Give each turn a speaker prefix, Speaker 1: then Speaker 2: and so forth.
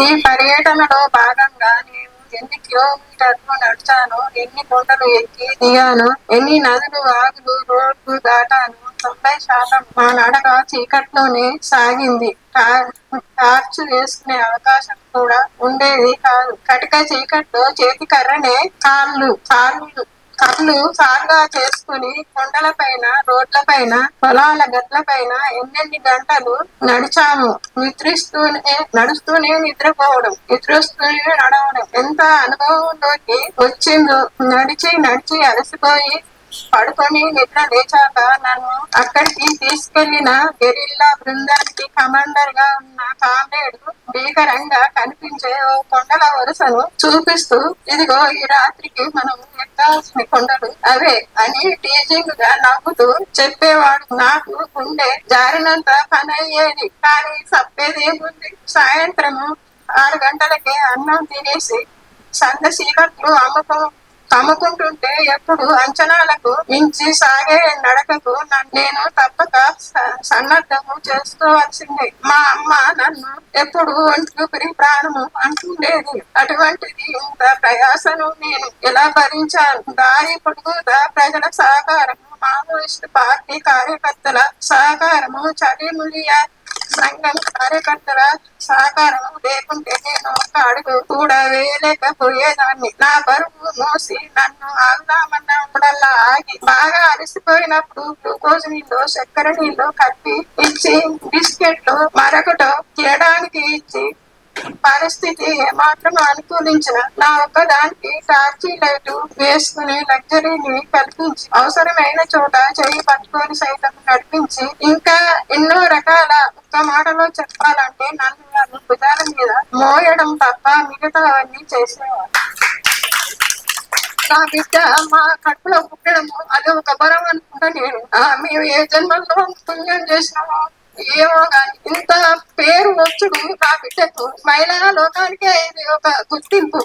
Speaker 1: ఈ పర్యటనలో భాగంగా నేను ఎన్ని కిలోమీటర్లు నడిచాను ఎన్ని కొండలు ఎక్కి దిగాను ఎన్ని నదులు వాగులు రోడ్లు దాటాను తొంభై శాతం మా నడక చీకట్లోనే సాగింది. టా- టార్చ్ వేసుకునే అవకాశం కూడా ఉండేది కాదు. కటిక చీకట్లో చేతి కర్రనే కాళ్ళు కాళ్ళు కళ్ళు సాగా చేసుకుని కొండల పైన రోడ్ల పైన పొలాల గట్ల పైన ఎన్నెన్ని గంటలు నడిచాము నిద్రిస్తూనే నడుస్తూనే నిద్రపోవడం నిద్రిస్తూనే నడవడం. ఎంత అనుభవంలోకి వచ్చిందో నడిచి నడిచి అలసిపోయి పడుకొని నిద్ర లేచాక నన్ను అక్కడికి తీసుకెళ్ళిన గెరిల్లా బృందానికి కమాండర్గా ఉన్న కామ్రేడ్ భీకరంగా కనిపించే ఓ కొండల వరుసను చూపిస్తూ ఇదిగో ఈ రాత్రికి మనం ఎక్కాల్సిన కొండలు అవే అని టీజింగ్గా నవ్వుతూ చెప్పేవాడు. నాకు గుండె జారినంత పని అయ్యేది కానీ చెప్పేది ఏముంది సాయంత్రము ఆరు గంటలకే అన్నం తినేసి సంద చీకట్లు అమ్మకం కమ్ముకుంటుంటే ఎప్పుడు అంచనాలకు మించి సాగే నడకకు నన్ను నేను తప్పక స- సన్నద్ధము చేసుకోవాల్సిందే. మా అమ్మ నన్ను ఎప్పుడు ఒంటికి ప్రాణము అంటుండేది. అటువంటిది ఇంత ప్రయాసను నేను ఎలా భరించాను? దారి పొడుగుదా ప్రజల సహకారము మావోయిస్ట్ పార్టీ కార్యకర్తల సహకారము చలిములియా సంఘం కార్యకర్తల సహకారము లేకుంటే నేను ఒక అడుగు కూడా వేయలేకపోయేదాన్ని. నా బరువు మోసి నన్ను ఆగుదామన్నప్పుడల్లా ఆగి బాగా అలసిపోయినప్పుడు గ్లూకోజ్ నీళ్ళు చక్కెర నీళ్ళు కట్టి ఇచ్చి బిస్కెట్లు మరొకటో తినడానికి ఇచ్చి పరిస్థితి ఏమాత్రం అనుకూలించిన నా ఒక్కదానికి టార్చీ లైట్ వేసుకుని లగ్జరీని కల్పించి అవసరమైన చోట చేయి పట్టుకొని సైతం నడిపించి ఇంకా ఎన్నో రకాల ఒక్క మాటలో చెప్పాలంటే నన్ను నన్ను భుజాల మీద మోయడం తప్ప మిగతావన్నీ చేసేవాడు. నా బిడ్డ మా కడుపులో పుట్టడము అది ఒక బరం అనుకుంటా నేను. ఆ, మేము ఏ జన్మల్లో పుణ్యం చేసినామో ఏమో కానీ ఇంత పేరు వచ్చుడు నా బిడ్డకు. మహిళా లోకానికే ఇది ఒక గుర్తింపు.